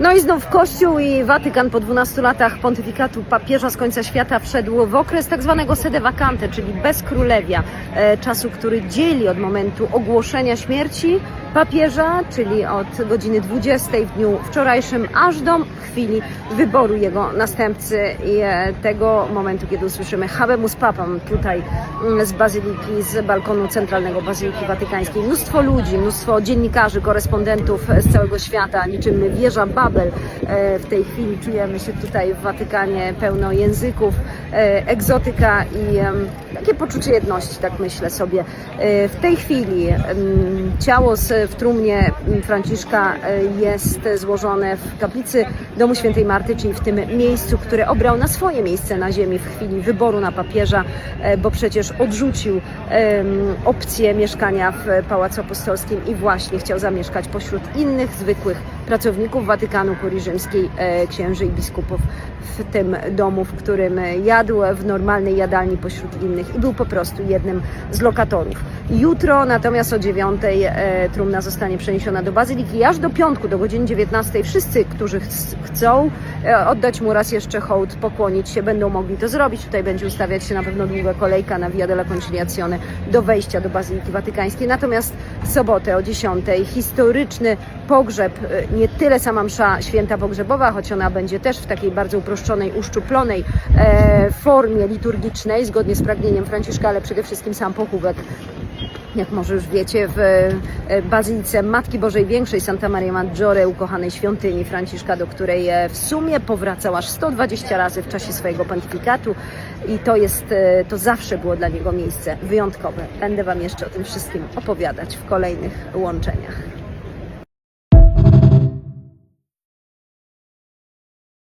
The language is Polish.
No i znów Kościół i Watykan po 12 latach pontyfikatu papieża z końca świata wszedł w okres tak zwanego sede vacante, czyli bezkrólewia, e, czasu, który dzieli od momentu ogłoszenia śmierci papieża, czyli od godziny 20 w dniu wczorajszym, aż do chwili wyboru jego następcy i e, tego momentu, kiedy usłyszymy Habemus Papam tutaj mm, z bazyliki, z balkonu centralnego Bazyliki Watykańskiej. Mnóstwo ludzi, mnóstwo dziennikarzy, korespondentów z całego świata, niczym wieża Babel. E, W tej chwili czujemy się tutaj w Watykanie pełno języków, egzotyka i takie poczucie jedności, tak myślę sobie. E, W tej chwili ciało w trumnie Franciszka e, jest złożone w kaplicy Domu Świętej Marty, czyli w tym miejscu, które obrał na swoje miejsce na ziemi w chwili wyboru na papieża, e, bo przecież odrzucił opcję mieszkania w Pałacu Apostolskim i właśnie chciał zamieszkać pośród innych zwykłych pracowników Watykanu, Kurii Rzymskiej, e, księży i biskupów w tym domu, w którym jadł w normalnej jadalni pośród innych i był po prostu jednym z lokatorów. Jutro natomiast o 9 e, trumna zostanie przeniesiona do Bazyliki aż do piątku, do godziny 19 wszyscy, którzy ch- chcą e, oddać mu raz jeszcze hołd, pokłonić się, będą mogli to zrobić. Tutaj będzie ustawiać się na pewno długa kolejka na Via della Conciliazione do wejścia do Bazyliki Watykańskiej. Natomiast w sobotę o 10 historyczny pogrzeb, nie tyle sama msza święta pogrzebowa, choć ona będzie też w takiej bardzo uproszczonej, uszczuplonej e, formie liturgicznej, zgodnie z pragnieniem Franciszka, ale przede wszystkim sam pochówek jak może już wiecie, w e, Bazylice Matki Bożej Większej Santa Maria Maggiore, ukochanej świątyni Franciszka, do której e, w sumie powracał aż 120 razy w czasie swojego pontyfikatu i to jest, e, to zawsze było dla niego miejsce wyjątkowe. Będę Wam jeszcze o tym wszystkim opowiadać w kolejnych łączeniach.